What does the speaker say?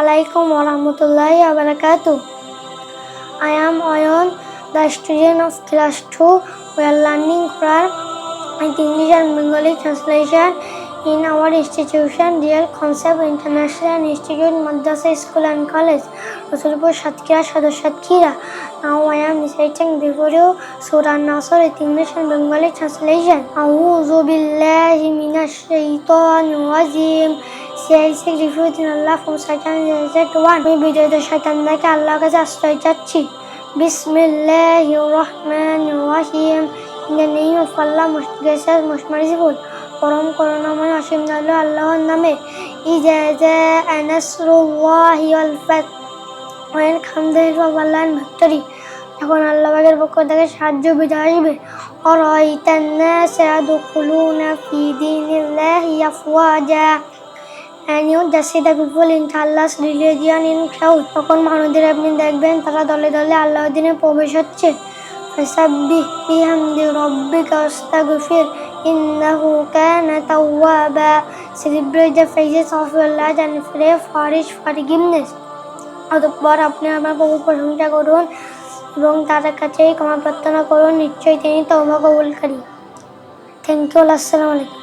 Alaikum warahmatullahi wabarakatuh. I am Oyon, the student of class 2. We are learning Quran with English and Bengali translation in our institution, Real Concept International Institute, Madrasa School and College, Rasulpur Shatkira Shadoshatkira. Now I am reciting before you Surah Nasr with English and Bengali translation. A'udhu billahi minash shaitanir rajim. I seek refuge in Allah from শয়তান rejected one আমি বিজয়িত শয়তান থেকে আল্লাহর কাছে আশ্রয় চাচ্ছি বিসমিল্লাহির রহমানির রহিম in the name of Allah most gracious most merciful পরম করুণাময় অসীম দয়ালু আল্লাহর নামে ইজা জাআ নাসরুল্লাহি ওয়াল ফাত when comes the help of Allah and victory যখন আল্লাহ পাকের পক্ষ থেকে সাহায্য বিজয় আসবে أرأيت الناس يدخلون في دين الله أفواجا and you just see the people into Allah's religion in crowd তখন মানুষদের আপনি দেখবেন তারা দলে দলে আল্লাহর দিনে প্রবেশ হচ্ছে فسبح بحمد ربك واستغفر إنه كان توابا celebrate the praises of your Lord and pray for his forgiveness অতঃপর আপনি আমার প্রভু প্রশংসা করুন এবং তার কাছেই ক্ষমা প্রার্থনা করুন নিশ্চয়ই তিনি তৌবা কবুলকারী থ্যাংক ইউ আসসালামু আলাইকুম